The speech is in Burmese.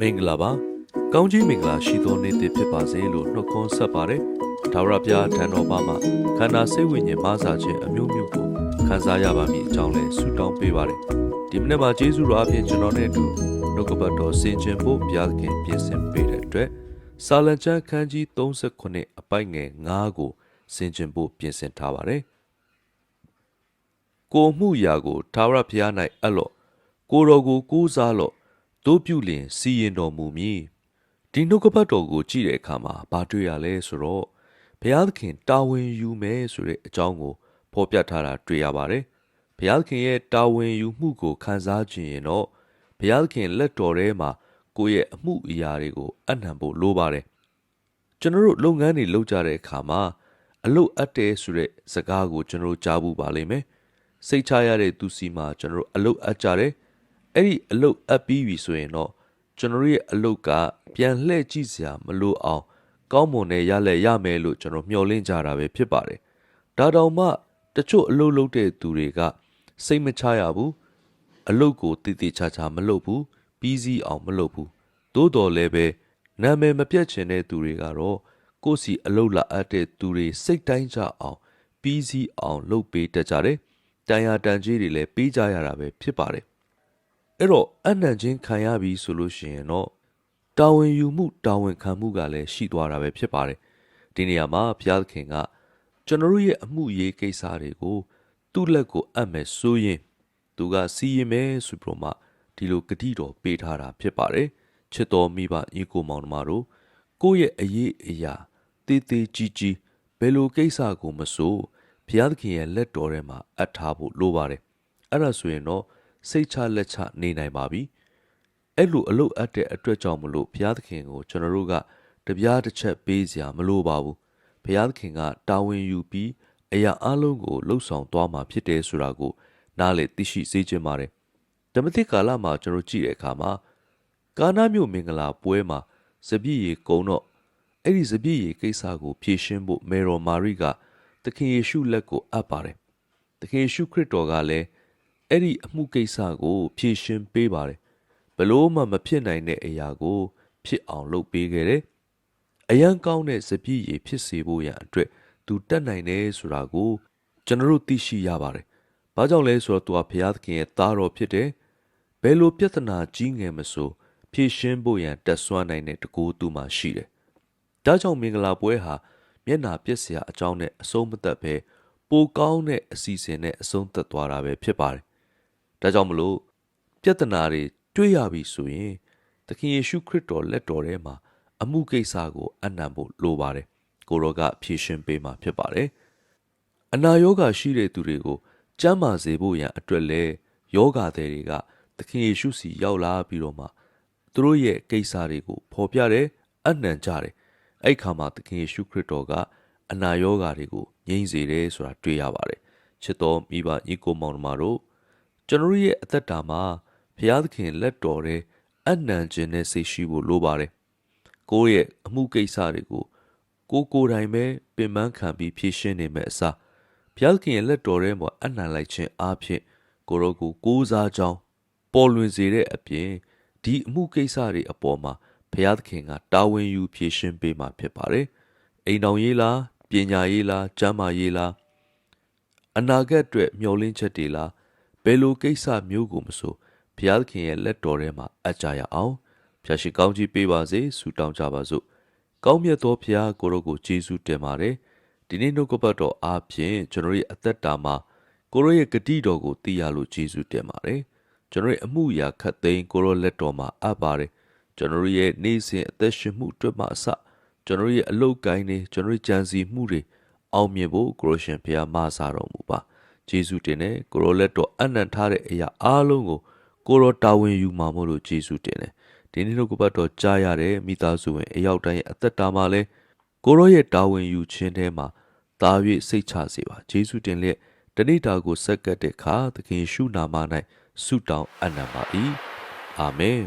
မင်္ဂလာပါကောင်းကြီးမင်္ဂလာရှိသောနေ့တစ်ဖြစ်ပါစေလို့နှုတ်ခွန်းဆက်ပါတယ်ဒါဝရဘုရားထံတော်ဘာမှာခန္ဓာစိတ်ဝိညာဉ်မဆာခြင်းအမျိုးမျိုးကိုခံစားရပါမည်အကြောင်းလဲဆုတောင်းပေးပါတယ်ဒီမနေ့မှာယေရှုတော်အပြင်ကျွန်တော်နဲ့အတူနှုတ်ကပတ်တော်ဆင်ခြင်ဖို့ဘုရားခင်ပြင်ဆင်ပေးတဲ့အတွက်စာလံကျမ်းခန်းကြီး39အပိုက်ငယ်9ကိုဆင်ခြင်ဖို့ပြင်ဆင်ထားပါတယ်ကိုမှုရာကိုဒါဝရဘုရား၌အပ်လော့ကိုတော်ကိုကိုးစားလော့ တို့ပြုလျင်စီရင်တော်မူမည်ဒီနှုတ်ကပတ်တော်ကိုကြည့်တဲ့အခါမှာဘာတွေ့ရလဲဆိုတော့ဘုရားသခင်တာဝန်ယူမယ်ဆိုတဲ့အကြောင်းကိုဖော်ပြထားတာတွေ့ရပါတယ်ဘုရားသခင်ရဲ့တာဝန်ယူမှုကိုခံစားခြင်းရင်တော့ဘုရားသခင်လက်တော်ထဲမှာကိုယ့်ရဲ့အမှုအရာတွေကိုအနှံဖို့လိုပါတယ်ကျွန်တော်တို့လုပ်ငန်းတွေလုပ်ကြတဲ့အခါမှာအလုပ်အပ်တယ်ဆိုတဲ့စကားကိုကျွန်တော်တို့ကြားဘူးပါလိမ့်မယ်စိတ်ချရတဲ့သူစီမှာကျွန်တော်တို့အလုပ်အပ်ကြတယ် အဲ့ဒီအလုပ်အပ်ပြီးပြီဆိုရင်တော့ကျွန်တော်တို့ရဲ့အလုပ်ကပြန်လှည့်ကြည့်စရာမလိုအောင် ကောင်းမွန်တဲ့ရလက်ရမယ်လို့ကျွန်တော်မျှော်လင့်ကြတာပဲဖြစ်ပါတယ်ဒါတောင်မှတချို့အလုပ်လုပ်တဲ့သူတွေကစိတ်မချရဘူးအလုပ်ကိုတည်တည်ချာချာမလုပ်ဘူးပြီးစီးအောင်မလုပ်ဘူးသို့တော်လည်းပဲနာမည်မပြတ်ချင်တဲ့သူတွေကတော့ကိုယ့်စီအလုပ်လာအပ်တဲ့သူတွေစိတ်တိုင်းကြအောင်ပြီးစီးအောင်လုပ်ပေးတတ်ကြတယ်တန်ရာတန်ကြီးတွေလည်းပေးကြရတာပဲဖြစ်ပါတယ် အဲ့တော့အနံ့ချင်းခံရပြီဆိုလို့ရှိရင်တော့တာဝန်ယူမှုတာဝန်ခံမှုကလည်းရှိသွားတာပဲဖြစ်ပါတယ်ဒီနေရာမှာဘုရားသခင်ကကျွန်တော်တို့ရဲ့အမှုရေးကိစ္စတွေကိုသူ့လက်ကိုအပ်မယ်ဆိုရင်သူကစီရင်မယ်ဆိုပြီးတော့မှဒီလိုဂတိတော်ပေးထားတာဖြစ်ပါတယ်ချစ်တော်မိဘညီကိုမောင်နှမတို့ကိုယ့်ရဲ့အရေးအရာတေးသေးကြီးကြီးဘယ်လိုကိစ္စကိုမဆိုဘုရားသခင်ရဲ့လက်တော်ထဲမှာအပ်ထားဖို့လိုပါတယ်အဲ့ဒါဆိုရင်တော့ စိတ်ချလက်ချနေနိုင်ပါပြီအဲ့လိုအလုတ်အပ်တဲ့အတွက်ကြောင့်မလို့ဘုရားသခင်ကိုကျွန်တော်တို့ကတပြားတစ်ချက်ပေးစရာမလိုပါဘူးဘုရားသခင်ကတာဝန်ယူပြီးအရာအလုံးကိုလှုပ်ဆောင်သွားမှာဖြစ်တယ်ဆိုတာကိုနားလေသိရှိစေချင်ပါတယ်ဓမ္မသစ်ကာလမှာကျွန်တော်ကြည့်တဲ့အခါမှာကာနာမြို့မင်္ဂလာပွဲမှာစပြည့်ရီကုံတော့အဲ့ဒီစပြည့်ရီကိစ္စကိုဖြေရှင်းဖို့မေရော်မာရိကသခင်ယေရှုလက်ကိုအပ်ပါတယ်သခင်ယေရှုခရစ်တော်ကလည်း အဲ့ဒီအမှုကိစ္စကို ဖြေရှင်းပေးပါတယ်ဘလို့မှမဖြစ်နိုင်တဲ့အရာကို ဖြစ်အောင်လုပ်ပေးခဲ့တယ်အရန်ကောင်းတဲ့စပြည့်ရည်ဖြစ်စေဖို့ရန်အတွက်သူတက်နိုင်တယ်ဆိုတာကိုကျွန်တော်တို့သိရှိရပါတယ်။ဘာကြောင့်လဲဆိုတော့သူကဘုရားသခင်ရဲ့သားတော်ဖြစ်တယ်။ဘယ်လိုပြဿနာကြီးငယ်မဆိုဖြေရှင်းဖို့ရန်တက်ဆွမ်းနိုင်တဲ့တကူသူမှရှိတယ်။ဒါကြောင့်မင်္ဂလာပွဲဟာမျက်နာပြက်စရာအကြောင်းနဲ့အဆုံးမသက်ပဲပိုကောင်းတဲ့အစီအစဉ်နဲ့အဆုံးသက်သွားတာပဲဖြစ်ပါတယ်။ ဒါကြောင့်မလို့ပြဿနာတွေတွေ့ရပြီဆိုရင်သခင်ယေရှုခရစ်တော်လက်တော်ထဲမှာအမှုကိစ္စကိုအနံ့ဖို့လိုပါတယ်ကိုရောကဖြည့်ရှင်ပေးမှာဖြစ်ပါတယ်အနာယောဂါရှိတဲ့သူတွေကိုကျမ်းမာစေဖို့ရန်အတွက်လဲယောဂါသည်တွေကသခင်ယေရှုစီရောက်လာပြီးတော့မှသူတို့ရဲ့ကိစ္စတွေကိုဖော်ပြတယ်အနံ့ကြတယ်အဲ့ခါမှာသခင်ယေရှုခရစ်တော်ကအနာယောဂါတွေကိုငြိမ့်စေတယ်ဆိုတာတွေ့ရပါတယ်ချစ်တော်မိဘညီကိုမောင်နှမတို့ ကျွန်တော်ရဲ့အသက်တာမှာဘုရားသခင်လက်တော်တဲ့အနံ့ခြင်းနဲ့စိတ်ရှိဖို့လိုပါတယ်ကိုယ့်ရဲ့အမှုကိစ္စတွေကိုကိုကိုယ်တိုင်ပဲပင်ပန်းခံပြီးဖြည့်ရှင်းနေမဲ့အစားဘုရားသခင်ရဲ့လက်တော်ထဲမှာအနံ့လိုက်ခြင်းအားဖြင့်ကိုရောကိုကိုးစားကြောင်းပေါ်လွင်စေတဲ့အပြင်ဒီအမှုကိစ္စတွေအပေါ်မှာဘုရားသခင်ကတာဝန်ယူဖြည့်ရှင်းပေးမှာဖြစ်ပါတယ်အိမ်တော်ရေးလားပညာရေးလားကျမ်းမာရေးလားအနာဂတ်အတွက်မျှော်လင့်ချက်တွေလား ဘယ်လိုကိစ္စမျိုးကိုမဆိုဘုရားသခင်ရဲ့လက်တော်ထဲမှာအပ်ကြရအောင်ဖျာရှိကောင်းကြီးပေးပါစေဆုတောင်းကြပါစို့ကောင်းမြတ်သောဖျားကိုရောကိုယေရှုတင်ပါတယ်ဒီနေ့နှုတ်ကပတ်တော်အားဖြင့်ကျွန်တော်ရဲ့အသက်တာမှာကိုရောရဲ့ဂတိတော်ကိုသိရလို့ယေရှုတင်ပါတယ်ကျွန်တော်ရဲ့အမှုရာခတ်သိမ်းကိုရောလက်တော်မှာအပ်ပါတယ်ကျွန်တော်ရဲ့နေ့စဉ်အသက်ရှင်မှုအတွက်မှအစကျွန်တော်ရဲ့အလုတ်ကိုင်းတွေကျွန်တော်ရဲ့ကြံစီမှုတွေအောင်မြင်ဖို့ကိုရောရှင်ဖျားမဆာတော်မူပါ ယေရှုတင်တဲ့ကိုရောလက်တော်အနံ့ထားတဲ့အရာအားလုံးကိုကိုရောတာဝန်ယူမှာမို့လို့ယေရှုတင်တယ်ဒီနေ့တို့ကပတ်တော်ကြားရတဲ့မိသားစုဝင်အရောက်တိုင်းရဲ့အသက်တာမှာလဲကိုရောရဲ့တာဝန်ယူခြင်းထဲမှာတာ၍စိတ်ချစေပါယေရှုတင်လက်တဏိတာကိုဆက်ကပ်တဲ့အခါသခင်ရှုနာမ၌ဆုတောင်းအပ်နံပါ၏အာမင်